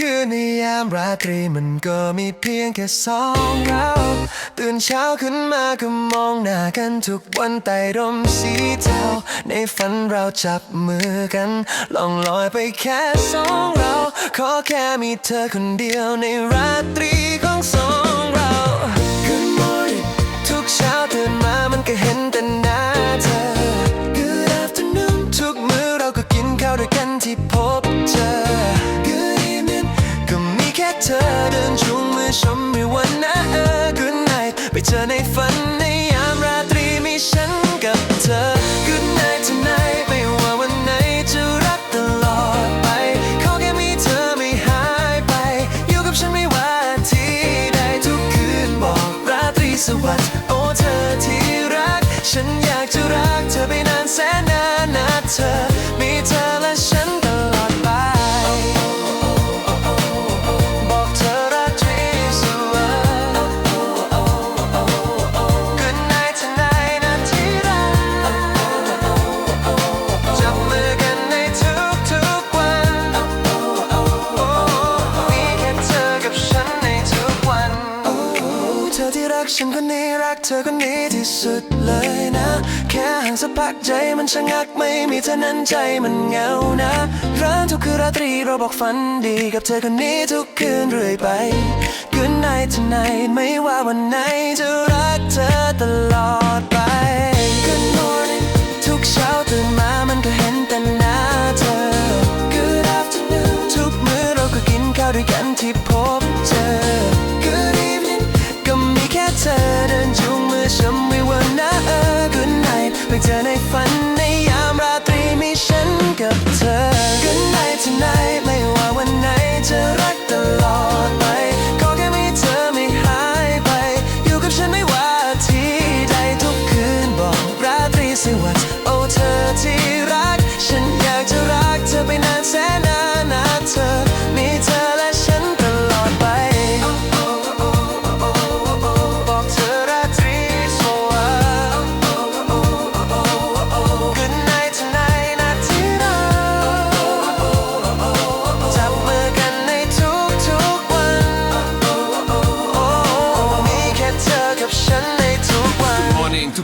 คืนในยามราตรีมันก็มีเพียงแค่สองเรา ตื่นเช้าขึ้นมาก็มองหน้ากันทุกวันใต้ร่มสีเทาในฝันเราจับมือกันล่องลอยไปแค่สองเรา ขอแค่มีเธอคนเดียวในราตรีของสอง ต ฉันคนนี้รักเธอคนนี้ที่สุดเลยนะ แค่ห่างสักพักใจมันชะงักไม่มีเธอนั้นใจมันเหงานะร้านทุกคืนราตรีเราบอกฝันดีกับเธอคนนี้ทุกคืนเรื่อยไป Good night tonight ไม่ว่าวันไหนจะรักเธอตลอดไป Good morning ทุกเช้าตื่นมามันก็เห็นแต่หน้าเธอ Good afternoon ทุกมื้อเราก็กินข้าวด้วยกันที่พบเจอ เจอในฝัน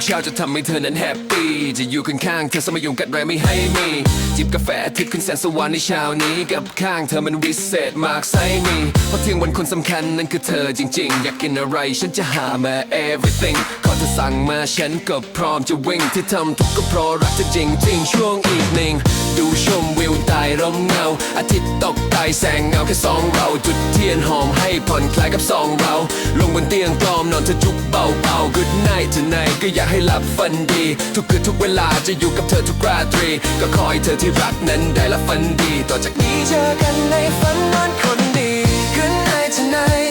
เช้าจะทำให้เธอนั้นแฮปปี้ จะอยู่ข้างๆเธอสมยุ่งกันไรไม่ให้มี จิบกาแฟทิพย์ขึ้นแสนสวรรค์ในเช้านี้กับข้างเธอมันวิเศษมากไซมีเพราะเที่ยงวันคนสำคัญนั่นคือเธอจริงๆ อยากกินอะไรฉันจะหามา everything ขอเธอสั่งมาฉันก็พร้อมจะวิ่งที่ทำทุกก็เพราะรักเธอจริงๆ ช่วงอีกหนึ่งดูชมวิวใต้ร่มเงา อาทิตย์ตกใต้แสงเงาแค่สองเราจุดเทียนหอมให้ผ่อนคลายกับสองเรา ลงบนเตียงกลอมนอนเธอจุกเบาๆ Good night tonight ก็อยากให้หลับฝันดี ทุกคืนทุกเวลาจะอยู่กับเธอทุกราตรี ก็ขอให้เธอที่รักนั้นได้ละฝันดี ต่อจากนี้เจอกันในฝันนอนคนดี Good night tonight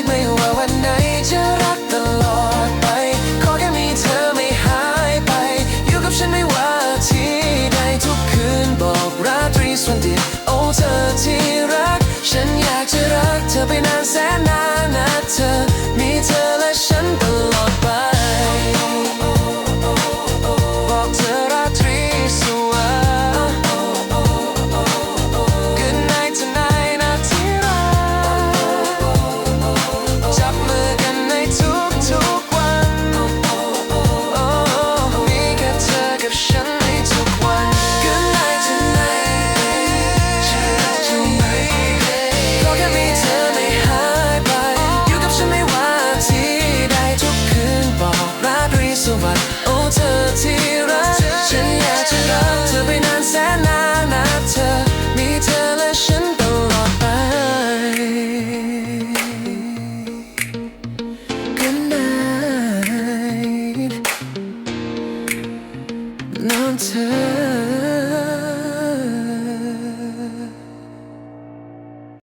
ัดโอ้เธอที่รัก ฉันอยากจะรักเธอไปนานแสนนานนะเธอ มีเธอและฉันตลอดไป Good night นอนเธอ